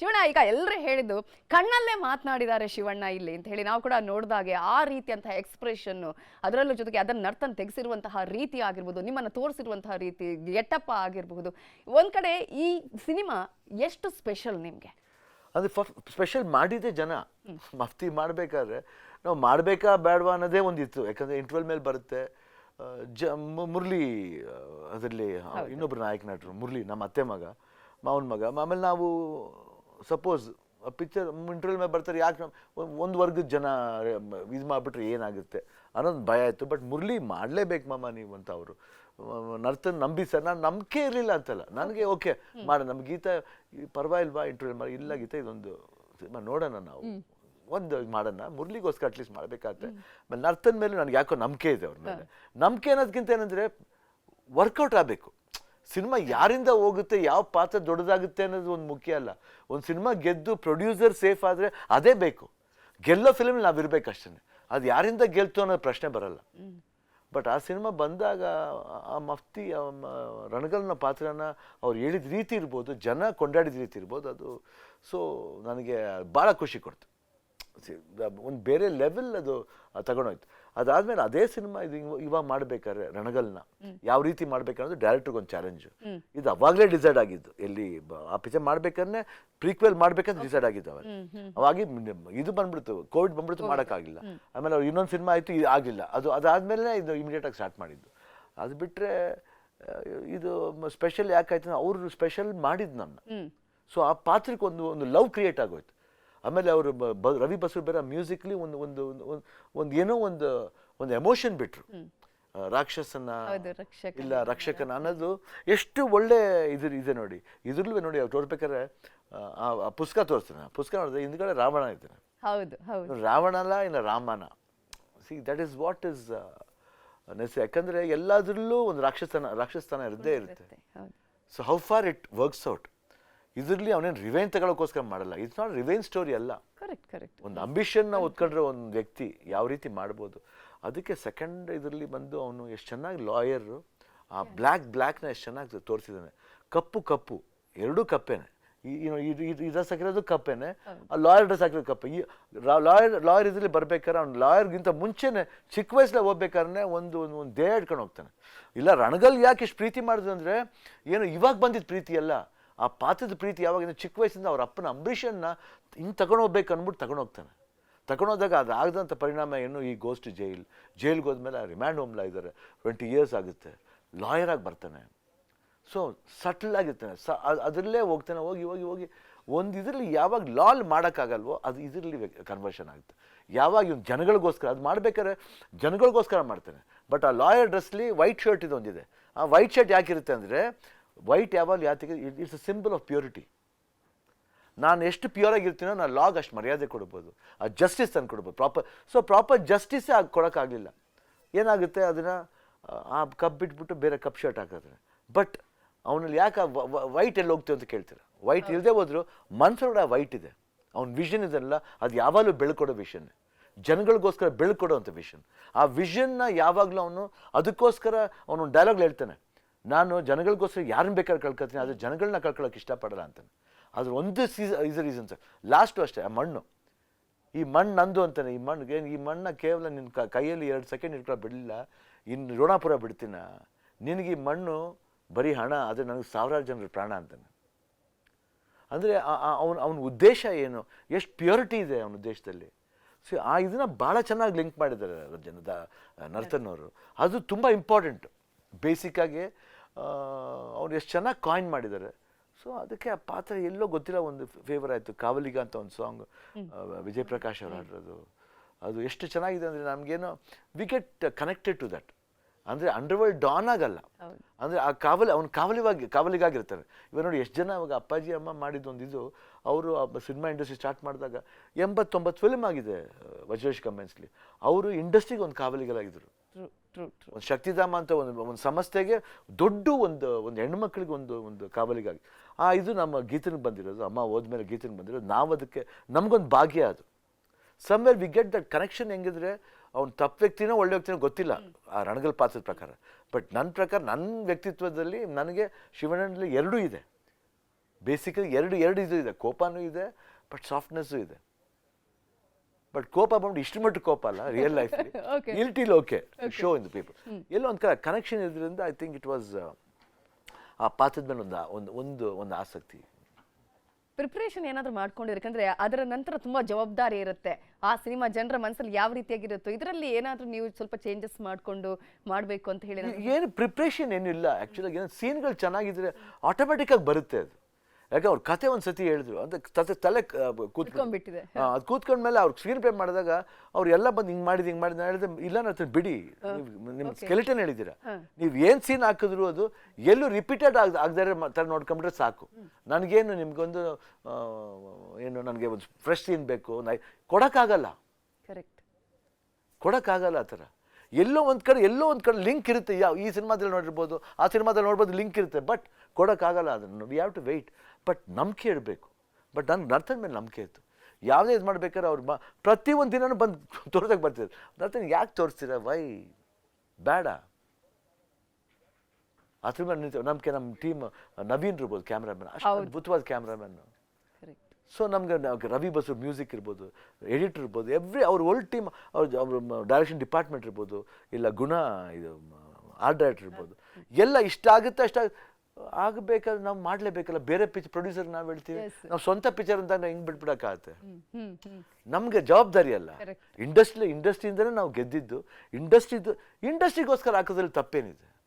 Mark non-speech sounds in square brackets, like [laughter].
ಶಿವಣ್ಣ ಈಗ ಎಲ್ಲರೂ ಹೇಳಿದ್ದು ಕಣ್ಣಲ್ಲೇ ಮಾತನಾಡಿದ್ದಾರೆ ಶಿವಣ್ಣ ಇಲ್ಲಿ ಅಂತ ಹೇಳಿ ನಾವು ಕೂಡ ನೋಡಿದಾಗೆ ಆ ರೀತಿಯಂತಹ ಎಕ್ಸ್ಪ್ರೆಷನ್ನು ಅದರಲ್ಲೂ ಜೊತೆಗೆ ಅದನ್ನು ನರ್ತನ್ ತೆಗೆಸಿರುವಂತಹ ರೀತಿ ಆಗಿರ್ಬೋದು ನಿಮ್ಮನ್ನು ತೋರಿಸಿರುವಂತಹ ರೀತಿ ಗೆಟಪ್ಪ ಆಗಿರಬಹುದು. ಒಂದು ಕಡೆ ಈ ಸಿನಿಮಾ ಎಷ್ಟು ಸ್ಪೆಷಲ್ ನಿಮಗೆ? ಅದು ಸ್ಪೆಷಲ್ ಮಾಡಿದೆ ಜನ. ಮಫ್ತಿ ಮಾಡಬೇಕಾದ್ರೆ ನಾವು ಮಾಡಬೇಕಾ ಬೇಡವಾ ಅನ್ನೋದೇ ಒಂದಿತ್ತು. ಯಾಕಂದರೆ ಇಂಟರ್ವೆಲ್ ಮೇಲೆ ಬರುತ್ತೆ. ಜ ಮುರಳಿ ಅದರಲ್ಲಿ ಇನ್ನೊಬ್ರು ನಾಯಕ ನಟರು ಮುರಳಿ ನಮ್ಮ ಅತ್ತೆ ಮಗ ಮಾವನ ಮಗ. ಆಮೇಲೆ ನಾವು ಸಪೋಸ್ ಪಿಕ್ಚರ್ ಇಂಟರ್ವ್ಯೂ ಮೇಲೆ ಬರ್ತಾರೆ ಯಾಕೆ ಒಂದು ವರ್ಗದ ಜನ ಇದು ಮಾಡಿಬಿಟ್ರೆ ಏನಾಗುತ್ತೆ ಅನ್ನೋದು ಭಯ ಆಯಿತು ಬಟ್ ಮುರಳಿ ಮಾಡಲೇಬೇಕು ಮಾಮ ನೀವು ಅಂತ ಅವರು. ನರ್ತನ್ ನಂಬಿ ಸರ್ ನಾನು ನಂಬಿಕೆ ಇರಲಿಲ್ಲ ಅಂತಲ್ಲ. ನನಗೆ ಓಕೆ ಮಾಡ ನಮ್ಮ ಗೀತಾ ಈ ಪರವಾಗಿಲ್ವಾ ಇಂಟರ್ವ್ಯೂ ಮಾಡಿ ಇಲ್ಲ ಗೀತಾ ಇದೊಂದು ಸಿನಿಮಾ ನೋಡೋಣ ನಾವು. ಒಂದು ಮಾಡೋಣ ಮುರಳಿಗೋಸ್ಕರ ಅಟ್ಲೀಸ್ಟ್ ಮಾಡಬೇಕಾಗತ್ತೆ. ಆಮೇಲೆ ನರ್ತನ್ ಮೇಲೆ ನನಗೆ ಯಾಕೋ ನಂಬಿಕೆ ಇದೆ ಅವ್ರ ಮೇಲೆ. ನಂಬಿಕೆ ಅನ್ನೋದಕ್ಕಿಂತ ಏನಂದರೆ ವರ್ಕೌಟ್ ಆಗಬೇಕು. ಸಿನಿಮಾ ಯಾರಿಂದ ಹೋಗುತ್ತೆ, ಯಾವ ಪಾತ್ರ ದೊಡ್ಡದಾಗುತ್ತೆ ಅನ್ನೋದು ಒಂದು ಮುಖ್ಯ ಅಲ್ಲ. ಒಂದು ಸಿನಿಮಾ ಗೆದ್ದು ಪ್ರೊಡ್ಯೂಸರ್ ಸೇಫ್ ಆದರೆ ಅದೇ ಬೇಕು. ಗೆಲ್ಲೋ ಫಿಲ್ಮ್ ನಾವು ಇರಬೇಕಷ್ಟೇ ಅದು ಯಾರಿಂದ ಗೆಲ್ತು ಅನ್ನೋ ಪ್ರಶ್ನೆ ಬರಲ್ಲ. ಬಟ್ ಆ ಸಿನಿಮಾ ಬಂದಾಗ ಆ ಮಫ್ತಿ ರಣಗಲ್ನ ಪಾತ್ರನ ಅವ್ರು ಹೇಳಿದ ರೀತಿ ಇರ್ಬೋದು, ಜನ ಕೊಂಡಾಡಿದ ರೀತಿ ಇರ್ಬೋದು, ಅದು ಸೊ ನನಗೆ ಭಾಳ ಖುಷಿ ಕೊಡ್ತು. ಒಂದು ಬೇರೆ ಲೆವೆಲ್ ಅದು ತಗೊಂಡೋಯ್ತು. ಅದಾದ್ಮೇಲೆ ಅದೇ ಸಿನಿಮಾ ಇದು ಇವ- ಇವಾಗ ಮಾಡ್ಬೇಕಾದ್ರೆ ರಣಗಲ್ನ. ಯಾವ ರೀತಿ ಮಾಡ್ಬೇಕನ್ನೋದು ಡೈರೆಕ್ಟರ್ಗೆ ಒಂದು ಚಾಲೆಂಜ್ ಇದು ಅವಾಗಲೇ ಡಿಸೈಡ್ ಆಗಿದ್ದು. ಎಲ್ಲಿ ಆ ಪಿಕ್ಚರ್ ಮಾಡ್ಬೇಕಾದ್ರೆ ಪ್ರೀಕ್ವೆಲ್ ಮಾಡ್ಬೇಕಂತ ಡಿಸೈಡ್ ಆಗಿದ್ದು ಅವಾಗ ಅವಾಗಿ ಇದು ಬಂದ್ಬಿಡ್ತು ಕೋವಿಡ್ ಬಂದ್ಬಿಡ್ತು ಮಾಡೋಕ್ಕಾಗಿಲ್ಲ. ಆಮೇಲೆ ಅವ್ರು ಇನ್ನೊಂದು ಸಿನಿಮಾ ಆಯಿತು ಇದು ಆಗಲಿಲ್ಲ ಅದು ಅದಾದ್ಮೇಲೆ ಇದು ಇಮಿಡಿಯೇಟ್ ಆಗಿ ಸ್ಟಾರ್ಟ್ ಮಾಡಿದ್ದು. ಅದು ಬಿಟ್ಟರೆ ಇದು ಸ್ಪೆಷಲ್ ಯಾಕಾಯ್ತು ಅವರು ಸ್ಪೆಷಲ್ ಮಾಡಿದ್ದು ನನ್ನ. ಸೊ ಆ ಪಾತ್ರಕ್ಕೆ ಒಂದು ಒಂದು ಲವ್ ಕ್ರಿಯೇಟ್ ಆಗೋಯ್ತು. ಆಮೇಲೆ ಅವರು ರವಿ ಬಸರು ಬೇರೆ ಮ್ಯೂಸಿಕ್ಲಿ ಒಂದು ಒಂದು ಒಂದು- ಏನೋ ಒಂದು ಒಂದು ಎಮೋಷನ್ ಬಿಟ್ರು. ರಾಕ್ಷಸನ. ಇಲ್ಲ ರಕ್ಷಕನ ಅನ್ನೋದು ಎಷ್ಟು ಒಳ್ಳೆ ಇದು ಇದೆ ನೋಡಿ. ಇದ್ರಲ್ಲೂ ನೋಡಿ ಅವ್ರು ತೋರ್ಬೇಕಾದ್ರೆ ಆ, ಪುಸ್ತಕ ತೋರಿಸ್ತಾನೆ. ಪುಸ್ತಕ ನೋಡಿದ್ರೆ ಹಿಂದ್ಗಡೆ ರಾವಣ ಇದ್ದಾನೆ. ಹೌದು ಹೌದು. ರಾವಣ ಅಲ್ಲ ಇಲ್ಲ ರಾಮನ. See that is what is ನೆಸ್ ಯಾಕಂದ್ರೆ ಎಲ್ಲದರಲ್ಲೂ ಒಂದು ರಾಕ್ಷಸನ ರಾಕ್ಷಸತನ ಇರದೇ ಇರುತ್ತೆ so how far it works out ಇದರಲ್ಲಿ ಅವನೇನು ರಿವೆಂಜ್ ತಗೊಳ್ಳೋಕ್ಕೋಸ್ಕರ ಮಾಡಲ್ಲ. ಇಟ್ಸ್ ನಾಟ್ ರಿವೆಂಜ್ ಸ್ಟೋರಿ ಅಲ್ಲ. ಕರೆಕ್ಟ್ ಕರೆಕ್ಟ್ ಒಂದು ಅಂಬಿಷನ್ನ ಒತ್ಕೊಂಡ್ರೆ ಒಂದು ವ್ಯಕ್ತಿ ಯಾವ ರೀತಿ ಮಾಡ್ಬೋದು. ಅದಕ್ಕೆ ಸೆಕೆಂಡ್ ಇದರಲ್ಲಿ ಬಂದು ಅವನು ಎಷ್ಟು ಚೆನ್ನಾಗಿ ಲಾಯರು ಆ ಬ್ಲ್ಯಾಕ್ ಬ್ಲ್ಯಾಕ್ನ ಎಷ್ಟು ಚೆನ್ನಾಗಿ ತೋರಿಸಿದ್ದಾನೆ. ಕಪ್ಪು ಕಪ್ಪು. ಎರಡೂ ಕಪ್ಪೇನೆ. ಈ ಇದು ಡ್ರೆಸ್ ಹಾಕಿರೋದು ಕಪ್ಪೇನೆ. ಆ ಲಾಯರ್ ಡ್ರೆಸ್ ಹಾಕಿರೋದು ಕಪ್ಪೆ. ಈ ಲಾಯರ್ ಲಾಯರ್ ಇದರಲ್ಲಿ ಬರ್ಬೇಕಾದ್ರೆ ಅವ್ನು ಲಾಯರ್ಗಿಂತ ಮುಂಚೆನೆ ಚಿಕ್ಕ ವಯಸ್ಸಲ್ಲಿ ಹೋಗ್ಬೇಕಾದ್ರೆ ಒಂದು ಒಂದು ಒಂದು ದೇಹ ಹಿಡ್ಕೊಂಡು ಹೋಗ್ತಾನೆ. ಇಲ್ಲ ರಣಗಲ್ ಯಾಕೆ ಇಷ್ಟು ಪ್ರೀತಿ ಮಾಡಿದ್ರು ಅಂದರೆ ಏನು ಇವಾಗ ಬಂದಿದ್ದ ಪ್ರೀತಿ ಅಲ್ಲ. ಆ ಪಾತ್ರದ ಪ್ರೀತಿ ಯಾವಾಗಿಂದ ಚಿಕ್ಕ ವಯಸ್ಸಿಂದ ಅವ್ರ ಅಪ್ಪನ ಅಂಬರೀಷನ್ನ ಹಿಂಗೆ ತಗೊಂಡು ಹೋಗ್ಬೇಕು ಅಂದ್ಬಿಟ್ಟು ತಗೊಂಡು ಹೋಗ್ತಾನೆ ತಗೊಂಡೋದಾಗ ಅದು ಆಗದಂಥ ಪರಿಣಾಮ ಏನು? ಈ ಗೋಸ್ಟ್ ಜೈಲ್ ಜೈಲ್ಗೆ ಹೋದ್ಮೇಲೆ ರಿಮ್ಯಾಂಡ್ ಹೋಮ್ಲ ಇದ್ದಾರೆ ಟ್ವೆಂಟಿ ಇಯರ್ಸ್ ಆಗುತ್ತೆ. ಲಾಯರ್ ಆಗಿ ಬರ್ತಾನೆ. ಸೊ ಸಟ್ಲ್ ಆಗಿರ್ತಾನೆ. ಸ ಅದ್- ಅದರಲ್ಲೇ ಹೋಗ್ತಾನೆ. ಹೋಗಿ ಹೋಗಿ ಹೋಗಿ. ಒಂದು ಇದರಲ್ಲಿ ಯಾವಾಗ ಲಾಲ್ ಮಾಡೋಕ್ಕಾಗಲ್ವೋ ಅದು ಇದರಲ್ಲಿ ಕನ್ವರ್ಷನ್ ಆಗುತ್ತೆ. ಯಾವಾಗ ಇವ್ನು ಜನಗಳಿಗೋಸ್ಕರ ಅದು ಮಾಡಬೇಕಾದ್ರೆ ಜನಗಳಿಗೋಸ್ಕರ ಮಾಡ್ತಾನೆ. ಬಟ್ ಆ ಲಾಯರ್ ಡ್ರೆಸ್ಲಿ ವೈಟ್ ಶರ್ಟ್ ಇದೊಂದಿದೆ. ಆ ವೈಟ್ ಶರ್ಟ್ ಯಾಕಿರುತ್ತೆ ಅಂದರೆ ವೈಟ್ ಯಾವಾಗಲೂ ಯಾತಿಗೆ it's a symbol of purity. ನಾನು ಎಷ್ಟು ಪ್ಯೂರ್ ಆಗಿರ್ತೀನೋ ನಾನು ಲಾಗ್ ಅಷ್ಟು ಮರ್ಯಾದೆ ಕೊಡ್ಬೋದು. ಆ ಜಸ್ಟಿಸ್ ತಂದು ಕೊಡ್ಬೋದು ಪ್ರಾಪರ್ ಸೊ ಪ್ರಾಪರ್ ಜಸ್ಟಿಸ್ಸೇ ಆಗಿ ಕೊಡೋಕ್ಕಾಗಲಿಲ್ಲ. ಏನಾಗುತ್ತೆ ಅದನ್ನು ಆ ಕಪ್ ಬಿಟ್ಬಿಟ್ಟು ಬೇರೆ ಕಪ್ ಶರ್ಟ್ ಹಾಕಿದ್ರೆ. ಬಟ್ ಅವನಲ್ಲಿ ಯಾಕೆ ವೈಟ್ ಎಲ್ಲಿ ಹೋಗ್ತೀವಿ ಅಂತ ಕೇಳ್ತೀರ? ವೈಟ್ ಇಲ್ಲದೆ ಹೋದ್ರು ಮನ್ಸೊಳಗಡೆ ವೈಟ್ ಇದೆ. ಅವ್ನ ವಿಷನ್ ಇದೆಲ್ಲ ಅದು ಯಾವಾಗಲೂ ಬೆಳ್ಕೊಡೋ ವಿಷನ್. ಜನಗಳಿಗೋಸ್ಕರ ಬೆಳ್ಕೊಡೋವಂಥ ವಿಷನ್. ಆ ವಿಷನ್ನ ಯಾವಾಗಲೂ ಅವನು ಅದಕ್ಕೋಸ್ಕರ ಅವನು ಡೈಲಾಗ್ ಹೇಳ್ತಾನೆ. ನಾನು ಜನಗಳಿಗೋಸ್ಕರ ಯಾರನ್ನ ಬೇಕಾದ್ರೆ ಕಳ್ಕೊಳ್ತೀನಿ ಆದರೆ ಜನಗಳನ್ನ ಕಳ್ಕೊಳ್ಳೋಕೆ ಇಷ್ಟಪಡಲ್ಲ ಅಂತಾನೆ. ಅದ್ರ ಒಂದು ಸೀಸ ಈಸ್ ರೀಸನ್ ಸರ್ ಲಾಸ್ಟು ಅಷ್ಟೇ, ಆ ಮಣ್ಣು. ಈ ಮಣ್ಣು ನಂದು ಅಂತಾನೆ, ಈ ಮಣ್ಣಿಗೆ ಈ ಮಣ್ಣ ಕೇವಲ ನಿನ್ನ ಕೈಯಲ್ಲಿ ಎರಡು ಸೆಕೆಂಡ್ ಇಟ್ಕೊಂಡು ಬಿಡಲಿಲ್ಲ ಇನ್ನು ಋಣಾಪುರ ಬಿಡ್ತೀನ. ನಿನಗೆ ಈ ಮಣ್ಣು ಬರೀ ಹಣ, ಆದರೆ ನನಗೆ ಸಾವಿರಾರು ಜನರ ಪ್ರಾಣ ಅಂತಾನೆ. ಅಂದರೆ ಅವನ ಅವನ ಉದ್ದೇಶ ಏನು? ಎಷ್ಟು ಪ್ಯೂರಿಟಿ ಇದೆ ಅವನ ಉದ್ದೇಶದಲ್ಲಿ? ಸೊ ಆ ಇದನ್ನ ಭಾಳ ಚೆನ್ನಾಗಿ ಲಿಂಕ್ ಮಾಡಿದ್ದಾರೆ, ಜನದ ನರ್ತನವರು. ಅದು ತುಂಬ ಇಂಪಾರ್ಟೆಂಟ್ ಬೇಸಿಕ್ಕಾಗಿ ಅವ್ರು ಎಷ್ಟು ಚೆನ್ನಾಗಿ ಕಾಯಿನ್ ಮಾಡಿದ್ದಾರೆ ಸೊ ಅದಕ್ಕೆ ಆ ಪಾತ್ರ ಎಲ್ಲೋ ಗೊತ್ತಿಲ್ಲ ಒಂದು ಫೇವರ್ ಆಯಿತು. ಕಾವಲಿಗ ಅಂತ ಒಂದು ಸಾಂಗ್ ವಿಜಯ್ ಪ್ರಕಾಶ್ ಅವರು ಹಾಡಿರೋದು. ಅದು ಎಷ್ಟು ಚೆನ್ನಾಗಿದೆ ಅಂದರೆ ನಮಗೇನೋ we get connected to that ಅಂದರೆ ಅಂಡರ್ವರ್ಲ್ಡ್ ಡಾನ್ ಆಗಲ್ಲ. ಅಂದರೆ ಆ ಕಾವಲಿ ಅವ್ನು ಕಾವಲಿವಾಗಿ ಕಾವಲಿಗಾಗಿರ್ತಾರೆ. ಇವಾಗ ನೋಡಿ ಎಷ್ಟು ಜನ ಅವಾಗ ಅಪ್ಪಾಜಿ ಅಮ್ಮ ಮಾಡಿದ್ದೊಂದು ಇದು ಅವರು ಸಿನಿಮಾ ಇಂಡಸ್ಟ್ರಿ ಸ್ಟಾರ್ಟ್ ಮಾಡಿದಾಗ ಎಂಬತ್ತೊಂಬತ್ತು ಫಿಲ್ಮ್ ಆಗಿದೆ ವಜ್ರೇಶ್ ಕಮೆನ್ಸ್ಲಿ ಅವರು ಇಂಡಸ್ಟ್ರಿಗೆ ಒಂದು ಟ್ರೂ ಒಂದು ಶಕ್ತಿಧಾಮ ಅಂತ ಒಂದು ಒಂದು ಸಂಸ್ಥೆಗೆ ದೊಡ್ಡ ಒಂದು ಒಂದು ಹೆಣ್ಮಕ್ಳಿಗೆ ಒಂದು ಒಂದು ಕಾವಲಿಗಾಗಿ. ಆ, ಇದು ನಮ್ಮ ಗೀತನಿಗೆ ಬಂದಿರೋದು, ಅಮ್ಮ ಹೋದ್ಮೇಲೆ ಗೀತನಿಗೆ ಬಂದಿರೋದು. ನಾವು ಅದಕ್ಕೆ, ನಮಗೊಂದು ಭಾಗ್ಯ ಅದು. Somewhere we get that connection ಹೆಂಗಿದ್ರೆ, ಅವ್ನು ತಪ್ಪು ವ್ಯಕ್ತಿನೋ ಒಳ್ಳೆ ವ್ಯಕ್ತಿನೋ ಗೊತ್ತಿಲ್ಲ, ಆ ರಣಗಲ್ ಪಾತ್ರದ ಪ್ರಕಾರ. ಬಟ್ ನನ್ನ ಪ್ರಕಾರ ನನ್ನ ವ್ಯಕ್ತಿತ್ವದಲ್ಲಿ ನನಗೆ ಶಿವಣ್ಣನಲ್ಲಿ ಎರಡೂ ಇದೆ. ಬೇಸಿಕಲಿ ಎರಡು ಎರಡು ಇದು ಇದೆ. ಕೋಪನೂ ಇದೆ ಬಟ್ ಸಾಫ್ಟ್ನೆಸ್ಸು ಇದೆ. ಬಟ್ ಕೋಪ ಬಂದು ಇಷ್ಟು ಮಟ್ಟ ಕೋಪ ಅಲ್ಲ real life. ಇಲ್ಟಿಲ್ okay show in the people ಎಲ್ಲೋ ಒಂದು ಕನೆಕ್ಷನ್ ಇದ್ರಿಂದ ಐ ಥಿಂಕ್ ಇಟ್ ವಾಸ್ ಆ ಪಾತ್ರದ ಮೇಲೆ ಒಂದು ಒಂದು ಒಂದು ಒಂದು ಆಸಕ್ತಿ. ಪ್ರಿಪ್ರೇಷನ್ ಏನಾದರೂ ಮಾಡ್ಕೊಂಡಿರಿ? ಯಾಕಂದ್ರೆ ಅದರ ನಂತರ ತುಂಬ ಜವಾಬ್ದಾರಿ ಇರುತ್ತೆ. ಆ ಸಿನಿಮಾ ಜನರ ಮನಸ್ಸಲ್ಲಿ ಯಾವ ರೀತಿಯಾಗಿರುತ್ತೋ ಇದರಲ್ಲಿ ಏನಾದರೂ ನೀವು ಸ್ವಲ್ಪ ಚೇಂಜಸ್ ಮಾಡಿಕೊಂಡು ಮಾಡಬೇಕು ಅಂತ ಹೇಳಿ ಏನು ಪ್ರಿಪ್ರೇಷನ್ ಏನಿಲ್ಲ. ಆ್ಯಕ್ಚುಲಾಗಿ ಏನೋ ಸೀನ್ಗಳು ಚೆನ್ನಾಗಿದ್ರೆ ಆಟೋಮೆಟಿಕ್ಕಾಗಿ ಬರುತ್ತೆ ಅದು. ಯಾಕೆ ಅವ್ರ ಕತೆ ಒಂದು ಸತಿ ಹೇಳಿದ್ರು? ಅಂತ ತಲೆ ತಲೆ ಕೂತ್ಕೊಂಡು ಕೂತ್ಕೊಂಡ್ಬಿಟ್ಟಿದೆ. ಅದು ಕೂತ್ಕೊಂಡ್ಮೇಲೆ ಅವ್ರು ಸ್ಕ್ರೀನ್ ಪ್ಲೇ ಮಾಡಿದಾಗ ಅವ್ರೆಲ್ಲ ಎಲ್ಲ ಬಂದು ಹಿಂಗೆ ಮಾಡಿದ್ ಹಿಂಗೆ ಮಾಡಿದ್ ನಾನು ಹೇಳಿದೆ ಇಲ್ಲ ನಾನು ಬಿಡಿ. ನಿಮ್ಮ ಸ್ಕೆಲಿಟನ್ ಹೇಳಿದ್ದೀರಾ? ನೀವು ಏನು ಸೀನ್ ಹಾಕಿದ್ರು ಅದು ಎಲ್ಲೂ ರಿಪೀಟೆಡ್ ಆಗ ಆಗದಾರೆ ಥರ ನೋಡ್ಕೊಂಬಿಟ್ರೆ ಸಾಕು. ನನಗೇನು ನಿಮಗೊಂದು ಏನು ನನಗೆ ಒಂದು ಫ್ರೆಶ್ ಸೀನ್ ಬೇಕು ಕೊಡೋಕ್ಕಾಗಲ್ಲ. ಕರೆಕ್ಟ್ ಕೊಡೋಕ್ಕಾಗಲ್ಲ ಆ ಥರ. ಎಲ್ಲೋ ಒಂದು ಕಡೆ ಎಲ್ಲೋ ಒಂದು ಕಡೆ ಲಿಂಕ್ ಇರುತ್ತೆ. ಯಾವ ಈ ಸಿನಿಮಾದಲ್ಲಿ ನೋಡಿರ್ಬೋದು ಆ ಸಿನಿಮಾದಲ್ಲಿ ನೋಡ್ಬೋದು ಲಿಂಕ್ ಇರುತ್ತೆ. ಬಟ್ ಕೊಡೋಕ್ಕಾಗಲ್ಲ ಅದನ್ನು. We have to wait but ನಂಬಿಕೆ ಇಡಬೇಕು ಬಟ್ ನನಗೆ ನರ್ತನ ಮೇಲೆ ನಂಬಿಕೆ ಇತ್ತು. ಯಾವುದೇ ಇದು ಮಾಡ್ಬೇಕಾದ್ರೆ ಅವ್ರು ಮ ಪ್ರತಿ ಒಂದು ದಿನನೂ ಬಂದು [laughs] ತೋರ್ಸೋಕೆ ಬರ್ತಿದ್ರು. ನರ್ತನ ಯಾಕೆ ತೋರಿಸ್ತೀರ? ವೈ ಬೇಡ. ಅದ್ರ ಮೇಲೆ ನಿಂತು ನಮಗೆ ನಮ್ಮ ಟೀಮ್ ನವೀನ್ ಇರ್ಬೋದು ಕ್ಯಾಮ್ರಾಮನ್ ಅಷ್ಟು ಅದ್ಭುತವಾದ ಕ್ಯಾಮ್ರಾಮನ್ ಕರೆಕ್ಟ್ ಸೊ ನಮ್ಗೆ ರವಿ ಬಸು ಮ್ಯೂಸಿಕ್ ಇರ್ಬೋದು ಎಡಿಟರ್ ಇರ್ಬೋದು ಎವ್ರಿ ಅವ್ರ ಓಲ್ಡ್ ಟೀಮ್ ಅವ್ರ ಅವ್ರ ಡೈರೆಕ್ಷನ್ ಡಿಪಾರ್ಟ್ಮೆಂಟ್ ಇರ್ಬೋದು ಇಲ್ಲ ಗುಣ ಇದು ಆರ್ಟ್ ಡೈರೆಕ್ಟರ್ ಇರ್ಬೋದು ಎಲ್ಲ ಇಷ್ಟ ಆಗುತ್ತೆ ಅಷ್ಟ ಆಗಬೇಕಾದ್ರೆ ನಾವು ಮಾಡಲೇಬೇಕಲ್ಲ. ಬೇರೆ ಪಿಚ್ ಪ್ರೊಡ್ಯೂಸರ್ ನಾವು ಹೇಳ್ತೀವಿ. ನಾವು ಸ್ವಂತ ಪಿಕ್ಚರ್ ಅಂತ ಹಿಂಗೆ ಬಿಟ್ಬಿಡಕ್ಕಾಗತ್ತೆ. ನಮಗೆ ಜವಾಬ್ದಾರಿ ಅಲ್ಲ. ಇಂಡಸ್ಟ್ರಿ ಇಂಡಸ್ಟ್ರಿಯಿಂದಲೇ ನಾವು ಗೆದ್ದಿದ್ದು. ಇಂಡಸ್ಟ್ರಿದು ಇಂಡಸ್ಟ್ರಿಗೋಸ್ಕರ ಹಾಕೋದ್ರಲ್ಲಿ ತಪ್ಪೇನಿದೆ.